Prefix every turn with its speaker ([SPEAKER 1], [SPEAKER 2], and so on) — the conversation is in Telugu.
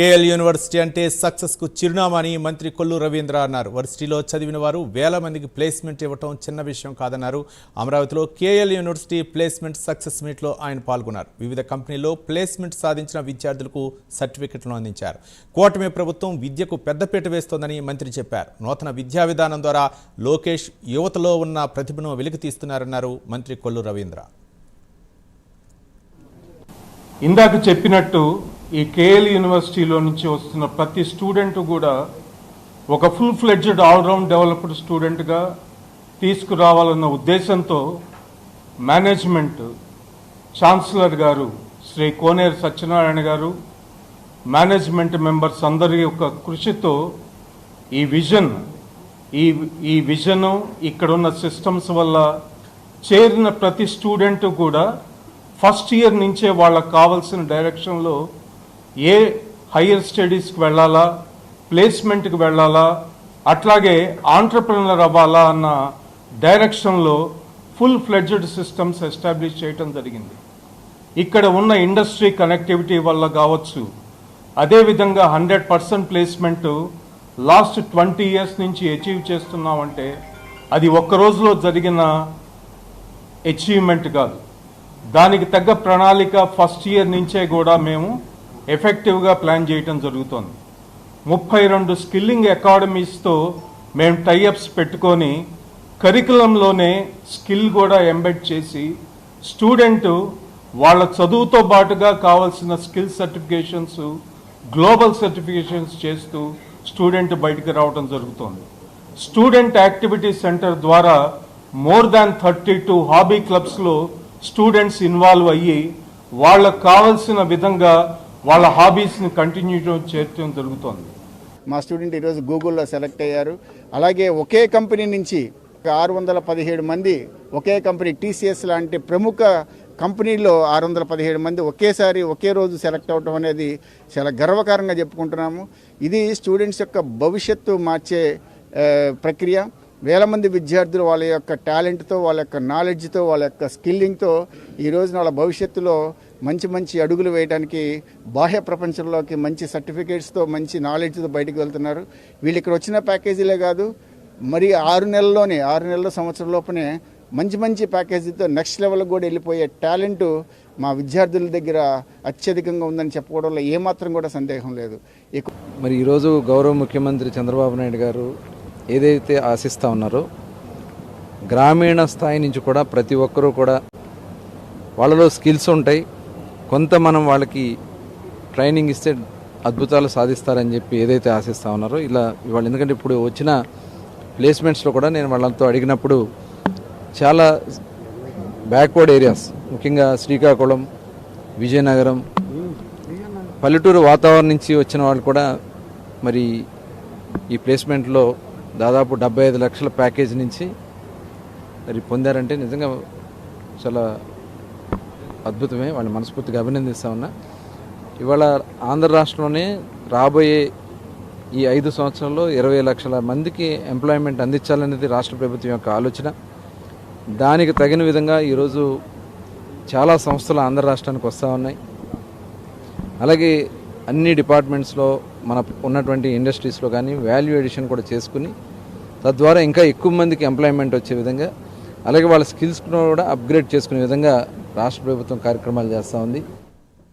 [SPEAKER 1] కేఎల్ యూనివర్సిటీ అంటే సక్సెస్కు చిరునామా అని మంత్రి కొల్లు రవీంద్ర అన్నారు. వర్సిటీలో చదివిన వారు వేల మందికి ప్లేస్మెంట్ ఇవ్వటం చిన్న విషయం కాదన్నారు. అమరావతిలో కేఎల్ యూనివర్సిటీ ప్లేస్మెంట్ సక్సెస్ మీట్లో ఆయన పాల్గొన్నారు. వివిధ కంపెనీల్లో ప్లేస్మెంట్ సాధించిన విద్యార్థులకు సర్టిఫికెట్లను అందించారు. కూటమి ప్రభుత్వం విద్యకు పెద్దపీట వేస్తోందని మంత్రి చెప్పారు. నూతన విద్యా విధానం ద్వారా లోకేష్ యువతలో ఉన్న ప్రతిభను వెలికి తీస్తున్నారన్నారు మంత్రి కొల్లు రవీంద్ర.
[SPEAKER 2] ఇందాక చెప్పినట్టు ఈ కేఎల్ యూనివర్సిటీలో నుంచి వస్తున్న ప్రతి స్టూడెంట్ కూడా ఒక ఫుల్ ఫ్లెడ్జ్డ్ ఆల్రౌండ్ డెవలప్డ్ స్టూడెంట్గా తీసుకురావాలన్న ఉద్దేశంతో మేనేజ్మెంట్ ఛాన్సలర్ గారు శ్రీ కోనేరు సత్యనారాయణ గారు మేనేజ్మెంట్ మెంబర్స్ అందరి యొక్క కృషితో ఈ విజన్ ఈ ఈ విజను ఇక్కడున్న సిస్టమ్స్ వల్ల చేరిన ప్రతి స్టూడెంట్ కూడా ఫస్ట్ ఇయర్ నుంచే వాళ్ళకి కావాల్సిన డైరెక్షన్లో ఏ హయ్యర్ స్టడీస్కి వెళ్ళాలా ప్లేస్మెంట్కి వెళ్ళాలా అట్లాగే ఆంటర్ప్రినర్ అవ్వాలా అన్న డైరెక్షన్లో ఫుల్ ఫ్లెడ్జ్డ్ సిస్టమ్స్ ఎస్టాబ్లిష్ చేయటం జరిగింది. ఇక్కడ ఉన్న ఇండస్ట్రీ కనెక్టివిటీ వల్ల కావచ్చు. అదేవిధంగా hundred percent placement last twenty years నుంచి అచీవ్ చేస్తున్నామంటే అది ఒక్క రోజులో జరిగిన అచీవ్మెంట్ కాదు. దానికి తగ్గ ప్రణాళిక ఫస్ట్ ఇయర్ నుంచే కూడా మేము ఎఫెక్టివ్గా ప్లాన్ చేయటం జరుగుతోంది. ముప్పై రెండు స్కిల్లింగ్ అకాడమీస్తో మేము టైఅప్స్ పెట్టుకొని కరికులంలోనే స్కిల్ కూడా ఎంబెడ్ చేసి స్టూడెంట్ వాళ్ళ చదువుతో పాటుగా కావాల్సిన స్కిల్ సర్టిఫికేషన్స్ గ్లోబల్ సర్టిఫికేషన్స్ చేస్తూ స్టూడెంట్ బయటికి రావడం జరుగుతోంది. స్టూడెంట్ యాక్టివిటీ సెంటర్ ద్వారా more than thirty two hobby క్లబ్స్లో students involve అయ్యి వాళ్ళకు కావలసిన విధంగా వాళ్ళ హాబీస్ని కంటిన్యూ చేయడం జరుగుతోంది.
[SPEAKER 3] మా స్టూడెంట్ ఈరోజు గూగుల్లో సెలెక్ట్ అయ్యారు. అలాగే ఒకే కంపెనీ నుంచి ఆరు వందల పదిహేడు మంది ఒకే కంపెనీ టీసీఎస్ లాంటి ప్రముఖ కంపెనీలో ఆరు వందల పదిహేడు మంది ఒకేసారి ఒకే రోజు సెలెక్ట్ అవటం అనేది చాలా గర్వకారంగా చెప్పుకుంటున్నాము. ఇది స్టూడెంట్స్ యొక్క భవిష్యత్తు మార్చే ప్రక్రియ. వేల మంది విద్యార్థులు వాళ్ళ యొక్క టాలెంట్తో వాళ్ళ యొక్క నాలెడ్జ్తో వాళ్ళ యొక్క స్కిల్లింగ్తో ఈ రోజున వాళ్ళ భవిష్యత్తులో మంచి మంచి అడుగులు వేయడానికి బాహ్య ప్రపంచంలోకి మంచి సర్టిఫికేట్స్తో మంచి నాలెడ్జ్తో బయటకు వెళ్తున్నారు. వీళ్ళు ఇక్కడ వచ్చిన ప్యాకేజీలే కాదు మరి ఆరు నెలల్లోనే ఆరు నెలల సంవత్సరం లోపనే మంచి మంచి ప్యాకేజీతో నెక్స్ట్ లెవెల్కి కూడా వెళ్ళిపోయే టాలెంట్ మా విద్యార్థుల దగ్గర అత్యధికంగా ఉందని చెప్పుకోవడంలో ఏమాత్రం కూడా సందేహం లేదు.
[SPEAKER 4] మరి ఈరోజు గౌరవ ముఖ్యమంత్రి చంద్రబాబు నాయుడు గారు ఏదైతే ఆశిస్తూ ఉన్నారో గ్రామీణ స్థాయి నుంచి కూడా ప్రతి ఒక్కరూ కూడా వాళ్ళలో స్కిల్స్ ఉంటాయి. కొంత మనం వాళ్ళకి ట్రైనింగ్ ఇస్తే అద్భుతాలు సాధిస్తారని చెప్పి ఏదైతే ఆశిస్తూ ఉన్నారో ఇలా ఇవాళ ఎందుకంటే ఇప్పుడు వచ్చిన ప్లేస్మెంట్స్లో కూడా నేను వాళ్ళతో అడిగినప్పుడు చాలా బ్యాక్వర్డ్ ఏరియాస్ ముఖ్యంగా శ్రీకాకుళం విజయనగరం పల్లెటూరు వాతావరణం నుంచి వచ్చిన వాళ్ళు కూడా మరి ఈ ప్లేస్మెంట్లో దాదాపు డెబ్బై ఐదు లక్షల ప్యాకేజ్ నుంచి మరి పొందారంటే నిజంగా చాలా అద్భుతమే వాళ్ళని మనస్ఫూర్తిగా అభినందిస్తా ఉన్నా ఇవాళ ఆంధ్ర రాష్ట్రంలోనే రాబోయే ఈ ఐదు సంవత్సరంలో ఇరవై లక్షల మందికి ఎంప్లాయ్మెంట్ అందించాలనేది రాష్ట్ర ప్రభుత్వం యొక్క ఆలోచన. దానికి తగిన విధంగా ఈరోజు చాలా సంస్థలు ఆంధ్ర రాష్ట్రానికి వస్తూ ఉన్నాయి. అలాగే అన్ని డిపార్ట్మెంట్స్లో మన ఉన్నటువంటి ఇండస్ట్రీస్లో కానీ వాల్యూ ఎడిషన్ కూడా చేసుకుని తద్వారా ఇంకా ఎక్కువ మందికి ఎంప్లాయ్మెంట్ వచ్చే విధంగా అలాగే వాళ్ళ స్కిల్స్ కూడా అప్గ్రేడ్ చేసుకునే విధంగా రాష్ట్ర ప్రభుత్వం కార్యక్రమాలు చేస్తూ ఉంది.